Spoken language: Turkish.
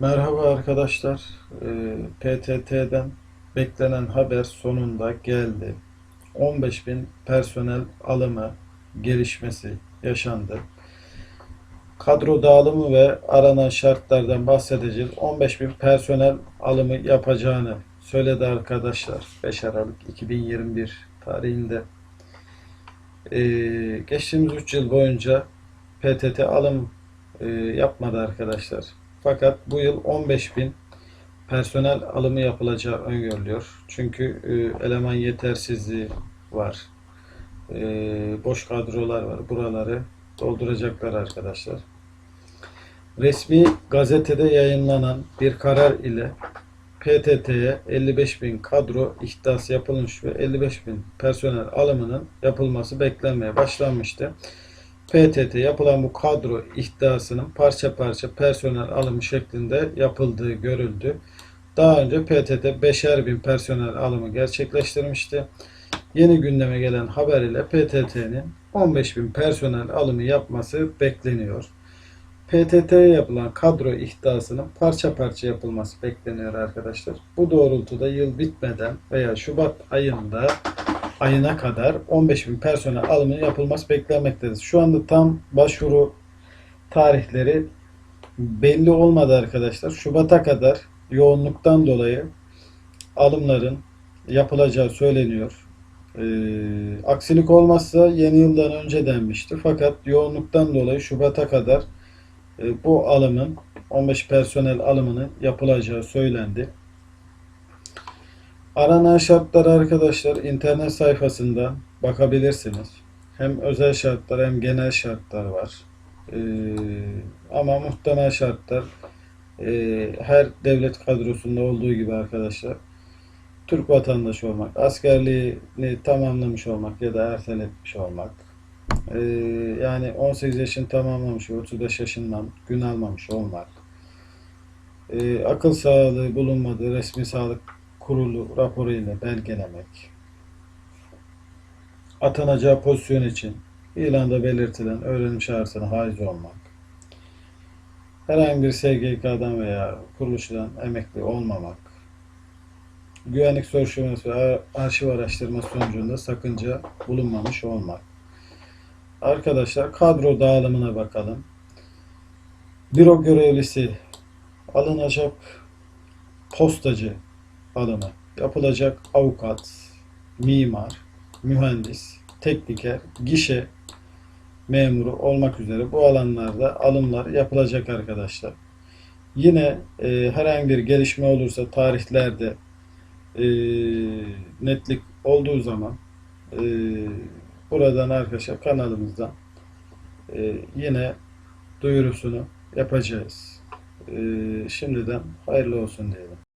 Merhaba arkadaşlar. Ee, PTT'den beklenen haber sonunda geldi. 15.000 personel alımı gelişmesi yaşandı. Kadro dağılımı ve aranan şartlardan bahsedeceğiz. 15.000 personel alımı yapacağını söyledi arkadaşlar. 5 Aralık 2021 tarihinde. Ee, geçtiğimiz 3 yıl boyunca PTT alım e, yapmadı arkadaşlar. Fakat bu yıl 15.000 personel alımı yapılacağı öngörülüyor. Çünkü e, eleman yetersizliği var. E, boş kadrolar var. Buraları dolduracaklar arkadaşlar. Resmi gazetede yayınlanan bir karar ile PTT'ye 55.000 kadro ihdası yapılmış ve 55.000 personel alımının yapılması beklenmeye başlanmıştı. PTT yapılan bu kadro ihdasının parça parça personel alımı şeklinde yapıldığı görüldü. Daha önce PTT 5'er bin personel alımı gerçekleştirmişti. Yeni gündeme gelen haber ile PTT'nin 15 bin personel alımı yapması bekleniyor. PTT'ye yapılan kadro ihdasının parça parça yapılması bekleniyor arkadaşlar. Bu doğrultuda yıl bitmeden veya Şubat ayında ayına kadar 15 bin personel alımının yapılması beklenmektedir. Şu anda tam başvuru tarihleri belli olmadı arkadaşlar. Şubat'a kadar yoğunluktan dolayı alımların yapılacağı söyleniyor. Ee, aksilik olmazsa yeni yıldan önce denmişti. Fakat yoğunluktan dolayı Şubat'a kadar e, bu alımın 15 personel alımının yapılacağı söylendi. Aranan şartlar arkadaşlar internet sayfasında bakabilirsiniz. Hem özel şartlar hem genel şartlar var. Ee, ama muhtemel şartlar e, her devlet kadrosunda olduğu gibi arkadaşlar Türk vatandaşı olmak, askerliğini tamamlamış olmak ya da erteletmiş olmak, ee, yani 18 yaşını tamamlamış ve 35 yaşından gün almamış olmak, ee, akıl sağlığı bulunmadığı resmi sağlık kurulu raporu ile belgelemek, atanacağı pozisyon için ilanda belirtilen öğrenim şartına haiz olmak, herhangi bir SGK'dan veya kuruluştan emekli olmamak, güvenlik soruşturması ve arşiv araştırması sonucunda sakınca bulunmamış olmak. Arkadaşlar kadro dağılımına bakalım. Büro görevlisi alınacak postacı alımı yapılacak avukat, mimar, mühendis, tekniker, gişe memuru olmak üzere bu alanlarda alımlar yapılacak arkadaşlar. Yine e, herhangi bir gelişme olursa tarihlerde e, netlik olduğu zaman e, buradan arkadaşlar kanalımızdan e, yine duyurusunu yapacağız. E, şimdiden hayırlı olsun diyelim.